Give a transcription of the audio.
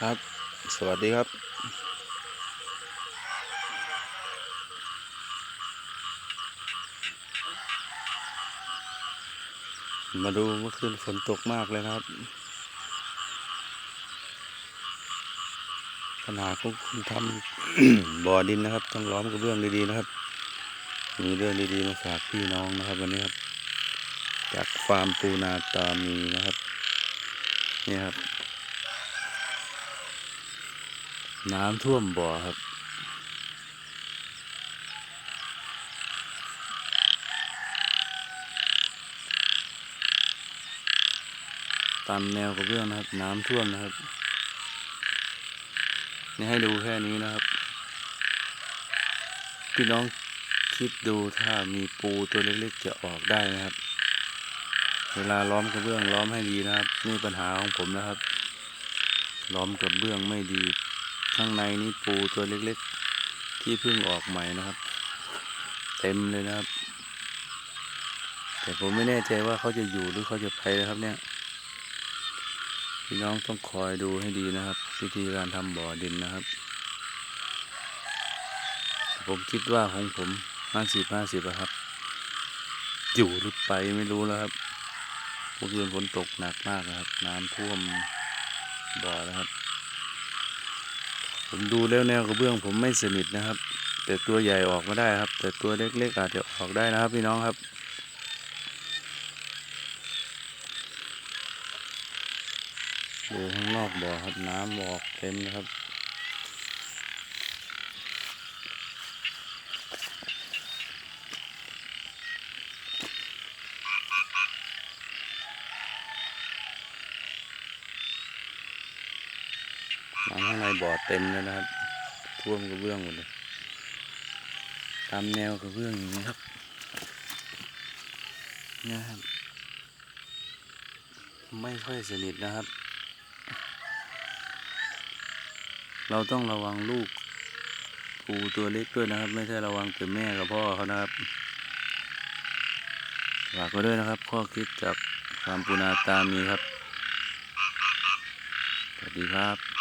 ครับ สวัสดีครับ มาดูเมื่อคืนฝนตกมากเลยครับ ปัญหาของคุณทำบ่อดินนะครับ ต้องล้อมกระเบื้องดีๆนะครับ มีเรื่องดีๆมาฝากพี่น้องนะครับ วันนี้ครับ จากฟาร์มปูนาตามีนะครับ นี่ครับ น้ำท่วมบ่อครับตามแนวกระเบื้องนะครับ น้ำท่วมนะครับ นี่ให้ดูแค่นี้นะครับ พี่น้องคิดดูถ้ามีปูตัวเล็กๆจะออกได้นะครับ เวลาล้อมกระเบื้องล้อมให้ดีนะครับ นี่ปัญหาของผมนะครับ ล้อมกระเบื้องไม่ดี ข้างในนี้ปูตัวเล็กๆ ที่เพิ่งออกใหม่นะครับ เต็มเลยนะครับ แต่ผมไม่แน่ใจว่าเขาจะอยู่หรือเขาจะไปนะครับเนี่ย พี่น้องต้องคอยดูให้ดีนะครับ วิธีการทำบ่อดินนะครับ ผมคิดว่าของผมห้าสิบห้าสิบครับ อยู่หรือไปไม่รู้แล้วครับเมื่อคืนฝนตกหนักมากนะครับ น้ำท่วมบ่อนะครับ ผมดูแล้วแนวกระเบื้องผมไม่สนิทนะครับ แต่ตัวใหญ่ออกมาได้ครับ แต่ตัวเล็กๆอาจจะออกได้นะครับพี่น้องครับ ดูข้างนอกบ่อครับน้ำออกเต็มนะครับน้ำข้างในบ่อเต็มเลยนะครับ ท่วมกระเบื้องหมดเลย ตามแนวกระเบื้องอย่างนี้ครับเนะครับ ไม่ค่อยสนิทนะครับ เราต้องระวังลูกปูตัวเล็กด้วยนะครับ ไม่ใช่ระวังแต่แม่กับพ่อเขานะครับฝากไว้ด้วยนะครับ ข้อคิดจากความปูนาตามีครับ สวัสดีครับ